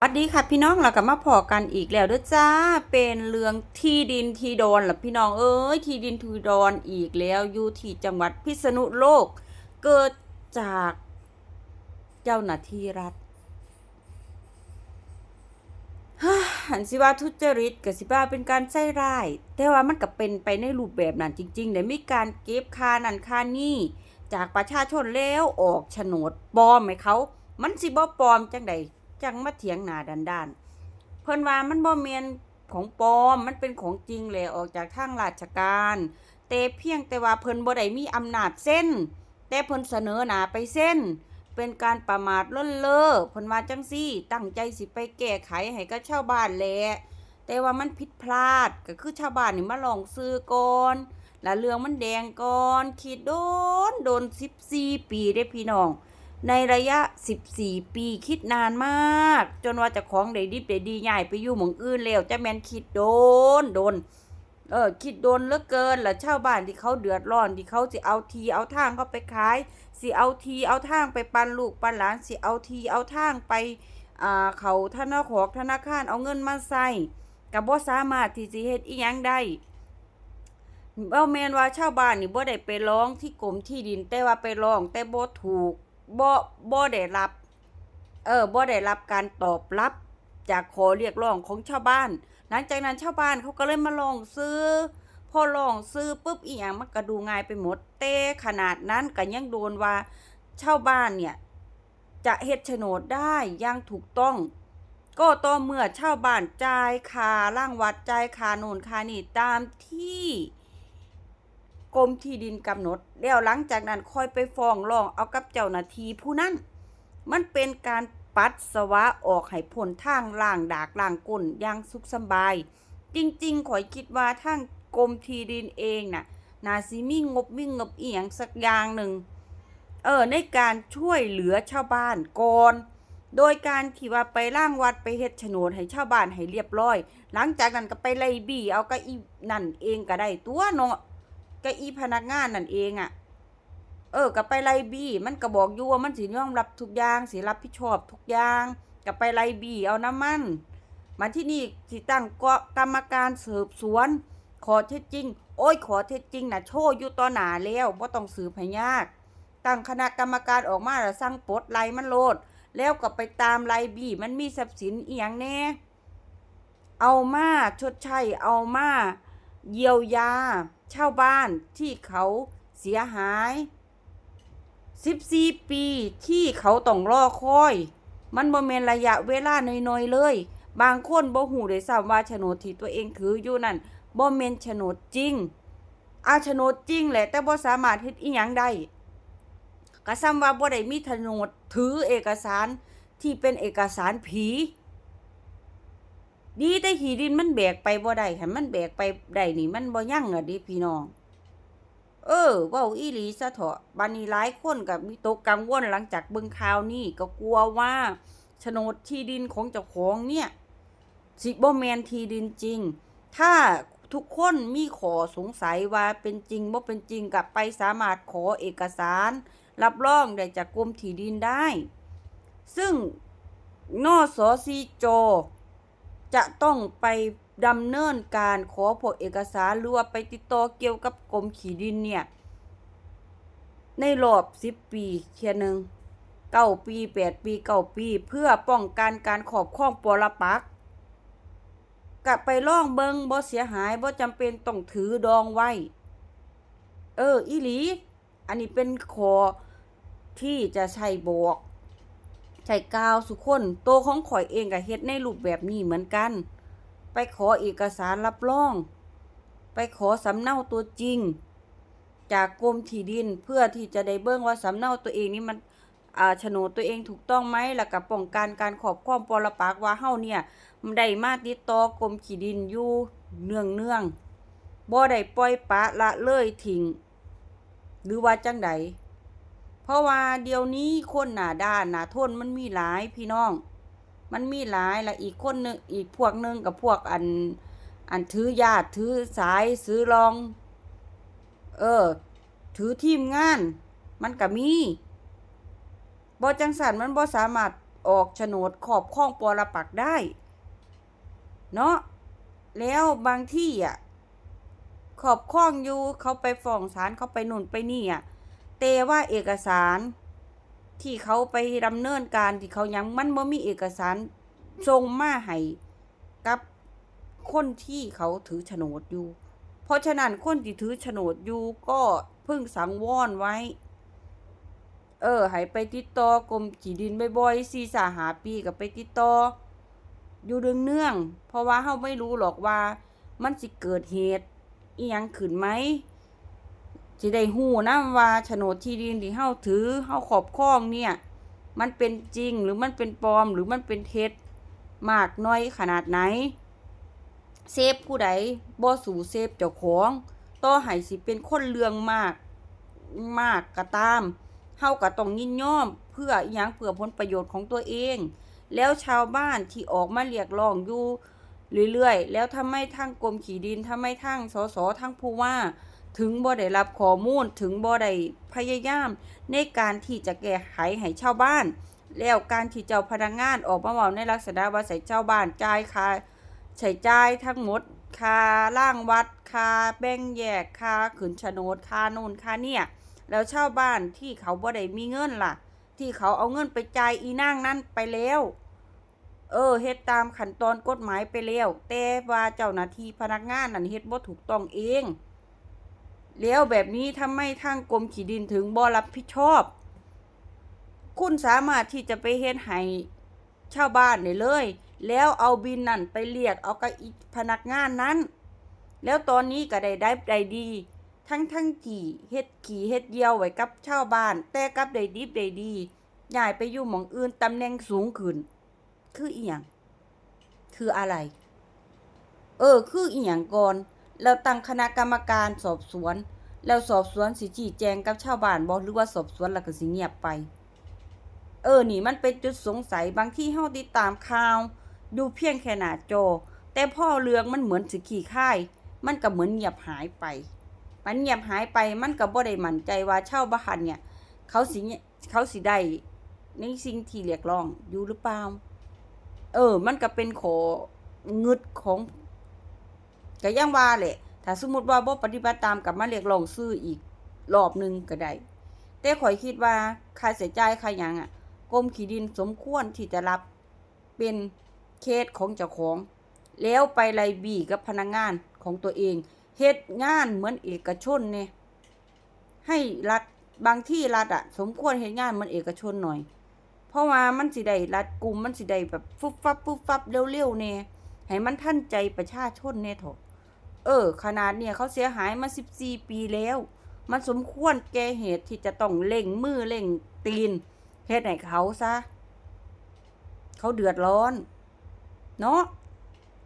สวัสดีค่ะพี่น้องเรากลับมาพอกันอีกแล้วด้อจ้าเป็นเรื่องที่ดินที่ดอนล่ะพี่น้องเอ้ยที่ดินที่ดอนอีกแล้วอยู่ที่จังหวัดพิษณุโลก เกิดจากเจ้าหน้าที่รัฐฮ่าหันสิว่าทุจริตกับสิว่าเป็นการใช้ร้าย แต่ว่ามันก็เป็นไปในรูปแบบนั้นจริงๆเดี๋ยวมีการเก็บค่านั่นค่านี่จากประชาชนแล้วออกโฉนดปลอมให้เขา มันสิบ่ปลอมจังใด จังมาเถียงหนาดันด้านเพิ่นว่ามันบ่แม่นของปลอมมันเป็นของจริงแหละออกจากทางราชการ แต่เพียงแต่ว่าเพิ่นบ่ได้มีอำนาจเส้น แต่เพิ่นเสนอหนาไปเส้น เป็นการประมาทลินเล่อเพิ่นว่าจังซี่ ตั้งใจสิไปแก้ไขให้กับชาวบ้านแหละแต่ว่ามันผิดพลาดก็คือชาวบ้านนี่มาลองซื้อก่อนแล้วเรื่องมันแดงก่อนคิดโดนโดน14ปีได้พี่น้อง ในระยะ 14 ปีคิดนานมาก จนว่าจะของได้ดิบได้ดีใหญ่ไปอยู่หมองอื่นแล้วจะแมนคิดโดนโดนเออคิดโดนเหลือเกินแล้วชาวบ้านที่เขาเดือดร้อนที่เขาสิเอาทีเอาทางเขาไปขายสิเอาทีเอาทางไปปันลูกปันหลานสิเอาทีเอาทางไปอ่าเขาธนาคารธนาคารเอาเงินมาใส่กับบ่สามารถที่สิเฮ็ดอีหยังได้เบ่แมนว่าชาวบ้านนี่บ่ได้ไปร้องที่กรมที่ดินแต่ว่าไปร้องแต่บ่ถูก บ่บ่ได้รับ เออบ่ได้รับการตอบรับ จากขอเรียกร้องของชาวบ้าน หลังจากนั้นชาวบ้านเขาก็เลยมาลองซื้อ พอลองซื้อปุ๊บอีหยังมันก็ดูง่ายไปหมดแต่ขนาดนั้นก็ยังโดนว่าชาวบ้านเนี่ย จะเฮ็ดโฉนดได้อย่างถูกต้อง ก็ต่อเมื่อชาวบ้านจ่ายค่าร่างวัดจ่ายค่าโน่นค่านี่ตามที่ กรมที่ดินกำหนด แล้วหลังจากนั้นค่อยไปฟ้องร้องเอากับเจ้าหน้าที่ผู้นั้น มันเป็นการปัสสวะออกให้พ้นทางล่างดากล่างก้นอย่างสุขสบาย จริงๆข่อยคิดว่าทางกรมที่ดินเองน่ะนาสิมีงบมีงบเอียงสักอย่างหนึ่งเออในการช่วยเหลือชาวบ้านก่อนโดยการที่ว่าไปร่างวัดไปเฮ็ดโฉนดให้ชาวบ้านให้เรียบร้อย หลังจากนั้นก็ไปไล่บี้เอาก็อีนั่นเองก็ได้ตัวเนาะ ก็อีพนักงานนั่นเองอะ่ะ เออก็ไปไลบี้มันก็บอกอยู่ว่ามันสิยอมรับทุกอย่างสิรับผิดชอบทุกอย่างก็ไปไลบี้เอาน้ำมัน มาที่นี่สิตั้งก็กรรมการสืบสวน ขอเท็จจริง โอ้ยขอเท็จจริงนะโชว์อยู่ต่อหน้าแล้วบ่ต้องสืบให้ยาก ตั้งคณะกรรมการออกมาแล้วสั่งปลดไลมันโลด แล้วก็ไปตามไลบี้มันมีทรัพย์สินอีหยังแน่ เอามาชดใช้เอามาเยียวยา ชาวบ้านที่เขาเสียหาย 14 ปีที่เขาต้องรอคอย มันบ่แม่นระยะเวลาน้อยๆเลย บางคนบ่ฮู้ด้วยซ้ำว่าโฉนดที่ตัวเองถืออยู่นั่นบ่แม่นโฉนดจริงอาโฉนดจริงแหละ แต่บ่สามารถเฮ็ดอีหยังได้ก็ซ้ำว่าบ่ได้มีโฉนดถือเอกสารที่เป็นเอกสารผี ดีแต่หีดินมันแบกไปบ่ได้หันมันแบกไปได้นี่ มันบ่ยั่งอะดิพี่น้อง เออเว้าอีหลีซะเถาะบัดนี้หลายคนก็มีตกกังวลหลังจากเบิ่งข่าวนี้ก็กลัวว่าโฉนดที่ดินของเจ้าของเนี่ยสิบ่แมนที่ดินจริง ถ้าทุกคนมีขอสงสัยว่าเป็นจริงบ่เป็นจริงกับไปสามารถขอเอกสาร รับรองได้จากกรมที่ดินได้ ซึ่งนอสอซีโจ จะต้องไปดำเนินการขอพวกเอกสารหรือว่าไปติดต่อเกี่ยวกับกรมขีดินเนี่ย ในรอบสิบปีเทียหนึ่งเก้าปีแปดปีเก้าปี เพื่อป้องกันการขอบครองปรปักกลับไปล่องเบิงบ่เสียหายบ่จำเป็นต้องถือดองไว้ เออ อีหลี อันนี้เป็นขอที่จะใช้บอก ใช้กาวสุคนโตวของข่อยเองก็เฮ็ดในรูปแบบนี้เหมือนกัน ไปขอเอกสารรับรอง ไปขอสำเนาตัวจริง จากกรมที่ดินเพื่อที่จะได้เบิ่งว่าสำเนาตัวเองนี่มันอ่าโฉนดตัวเองถูกต้องไหมแล้วก็ป้องกันการขอบครองปรปักว่าเฮาเนี่ยได้มาติดต่อกรมที่ดินอยู่เนืองเนืองๆบ่ได้ปล่อยปะละเลยทิ้งหรือว่าจังใด เพราะว่าเดี๋ยวนี้คนหน้าด้านหน้าทนมันมีหลายพี่น้อง มันมีหลายละอีกคนหนึงอีกพวกหนึงกับพวกอันอันถือญาติถือสายซื้อรอง เออ ถือทีมงาน มันก็มีบ่จังสันมันบ่สามารถออกโฉนดขอบข้องปรปักได้ เนาะแล้วบางที่อะขอบข้องอยู่เขาไปฟ้องศาลเขาไปนู่นไปนี่อะ แต่ว่าเอกสารที่เขาไปดำเนินการที่เขายังมันบ่มีเอกสารส่งมาให้กับคนที่เขาถือโฉนดอยู่ เพราะฉะนั้นคนที่ถือโฉนดอยู่ก็เพิ่งสังวรไว้ เออให้ไปติดต่อกรมที่ดินบ่อยๆสี่สาหาปีกับไปติดต่ออยู่เนื่อง เพราะว่าเฮาไม่รู้หรอกว่ามันสิเกิดเหตุอีหยังขึ้นไหม สิได้ฮู้นะว่าโฉนดที่ดินที่เฮาถือเฮาครอบครองเนี่ย มันเป็นจริงหรือมันเป็นปลอมหรือมันเป็นเท็จมากน้อยขนาดไหน เซฟผู้ใดบ่สู่เซฟเจ้าของต่อให้สิเป็นคนเรื่องมากมากก็ตามเฮาก็ต้องยินยอมเพื่ออหยังเพื่อผลประโยชน์ของตัวเอง แล้วชาวบ้านที่ออกมาเรียกร้องอยู่เรื่อยๆ แล้วทำไมทั้งกรมขี่ดินทำไมทั้งสสทั้งผู้ว่า ถึงบ่ได้รับข้อมูลถึงบ่ได้พยายาม ในการที่จะแก้ไขให้ชาวบ้าน แล้วการที่เจ้าพนักงานออกมาเว้าในลักษณะว่าใส่เจ้าบ้านจ่ายค่าใช้จ่ายทั้งหมดค่าล่างวัดค่าแบ่งแยกค่าขืนโฉนดค่าโน่นค่าเนี่ยแล้วชาวบ้านที่เขาบ่ได้มีเงินล่ะ ที่เขาเอาเงินไปจ่ายอีนางนั้นไปแล้ว เออเฮ็ดตามขั้นตอนกฎหมายไปแล้วแต่ว่าเจ้าหน้าที่พนักงานนั่นเฮ็ดบ่ถูกต้องเอง แล้วแบบนี้ทำไมทางกรมขีดินถึงบ่รับผิดชอบ คุณสามารถที่จะไปเฮ็ดให้ชาวบ้านได้เลย แล้วเอาบินนั่นไปเรียกเอากับอีพนักงานนั้น แล้วตอนนี้ก็ได้ได้ได้ดี ทั้งทั้งที่เฮ็ดขี่เฮ็ดเดียวไว้กับชาวบ้าน แต่กับได้ดีได้ดีย้ายไปอยู่หม่องอื่นตำแหน่งสูงขึ้น คืออีหยังคืออะไร เออ คืออีหยังก่อน แล้วตั้งคณะกรรมการสอบสวน แล้วสอบสวนสิชี้แจงกับชาวบ้านบ่หรือว่าสอบสวนแล้วก็สิเงียบไป เออนี่มันเป็นจุดสงสัยบางที่เฮาติดตามข่าว ดูเพียงแค่หน้าจอ แต่พ่อเรื่องมันเหมือนสิขี้ค่าย มันก็เหมือนเงียบหายไป มันเงียบหายไปมันก็บ่ได้มั่นใจว่าชาวบ้านเนี่ย เขาสิเขาสิได้ในสิ่งที่เรียกร้องอยู่หรือเปล่า เออ มันก็เป็นของึดของ ก็ยังว่าแหละ ถ้าสมมติว่าบ่ปฏิบัติตามกับมาเรียกร้องซื้ออีกรอบหนึ่งก็ได้ แต่ข่อยคิดว่าค่าใช้จ่ายค่าหยังอะกรมขี้ดินสมควรที่จะรับเป็นเคสของเจ้าของ แล้วไปไล่บีกับพนักงานของตัวเองเฮ็ดงานเหมือนเอกชนเนี่ยให้รัฐบางที่รัฐอะสมควรเฮ็ดงานเหมือนเอกชนหน่อย เพราะว่ามันสิได้รัดกลุ่มมันสิได้แบบฟุบฟับฟุบฟับเร็วๆแน่ให้มันทันใจประชาชนแน่เถอะ เออ ขนาดเนี่ยเขาเสียหายมา14ปีแล้ว มันสมควรแก่เหตุที่จะต้องเล่งมือเล่งตีนเหตุไหนเขาซะ เขาเดือดร้อน เนาะ